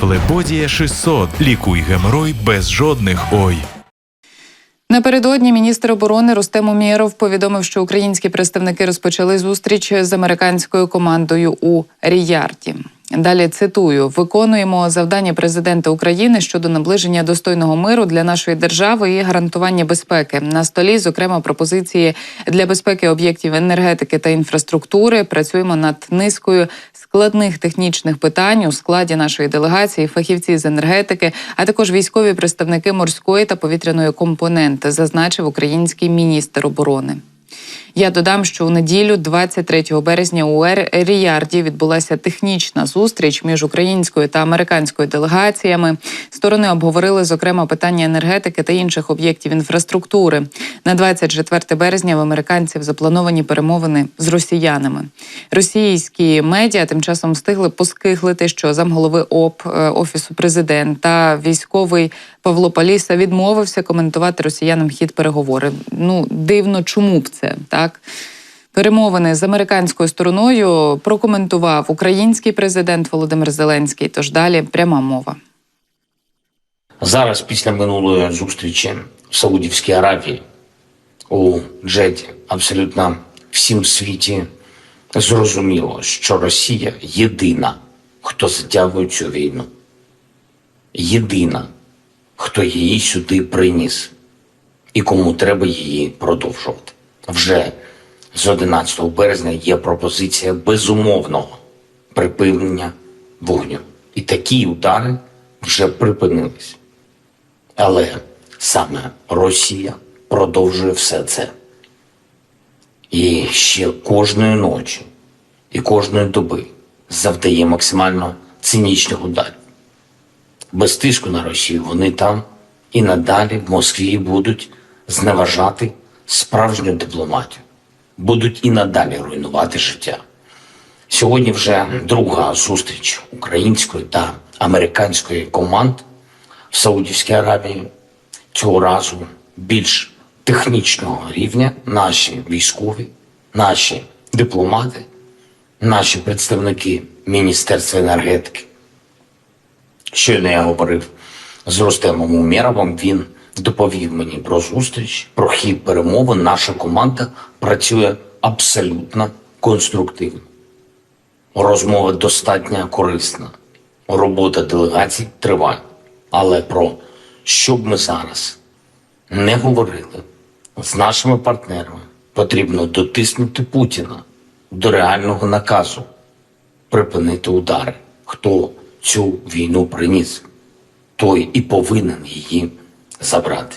Флебодія 600. Лікуй геморой без жодних ой. Напередодні міністр оборони Рустем Умєров повідомив, що українські представники розпочали зустріч з американською командою у Ріярді. Далі цитую: виконуємо завдання президента України щодо наближення достойного миру для нашої держави і гарантування безпеки. На столі, зокрема, пропозиції для безпеки об'єктів енергетики та інфраструктури. Працюємо над низкою складних технічних питань у складі нашої делегації, фахівці з енергетики, а також військові представники морської та повітряної компоненти, зазначив український міністр оборони. Я додам, що у неділю, 23 березня, у Ріярді відбулася технічна зустріч між українською та американською делегаціями. Сторони обговорили зокрема питання енергетики та інших об'єктів інфраструктури. На 24 березня в американців заплановані перемовини з росіянами. Російські медіа тим часом встигли поскиглити, що замголови ОП е, офісу президента військовий Павло Паліса відмовився коментувати росіянам хід переговорів. Ну дивно, чому б це так. Перемовини з американською стороною прокоментував український президент Володимир Зеленський. Тож далі пряма мова. Зараз, після минулої зустрічі в Саудівській Аравії у Джеді, абсолютно всім світі зрозуміло, що Росія єдина, хто затягує цю війну. Єдина, хто її сюди приніс і кому треба її продовжувати. Вже з 11 березня є пропозиція безумовного припинення вогню. І такі удари вже припинились. Але саме Росія продовжує все це. І ще кожної ночі і кожної доби завдає максимально цинічних ударів. Без тиску на Росію вони там і надалі в Москві будуть зневажати справжню дипломатію, будуть і надалі руйнувати життя. Сьогодні вже друга зустріч української та американської команд в Саудівській Аравії. Цього разу більш технічного рівня наші військові, наші дипломати, наші представники Міністерства енергетики. Щойно я говорив з Рустемом Умєровим, він доповів мені про зустріч, про хід перемовин. Наша команда працює абсолютно конструктивно. Розмова достатньо корисна. Робота делегацій триває. Але про що б ми зараз не говорили з нашими партнерами, потрібно дотиснути Путіна до реального наказу припинити удари. Хто цю війну приніс, той і повинен її забрати.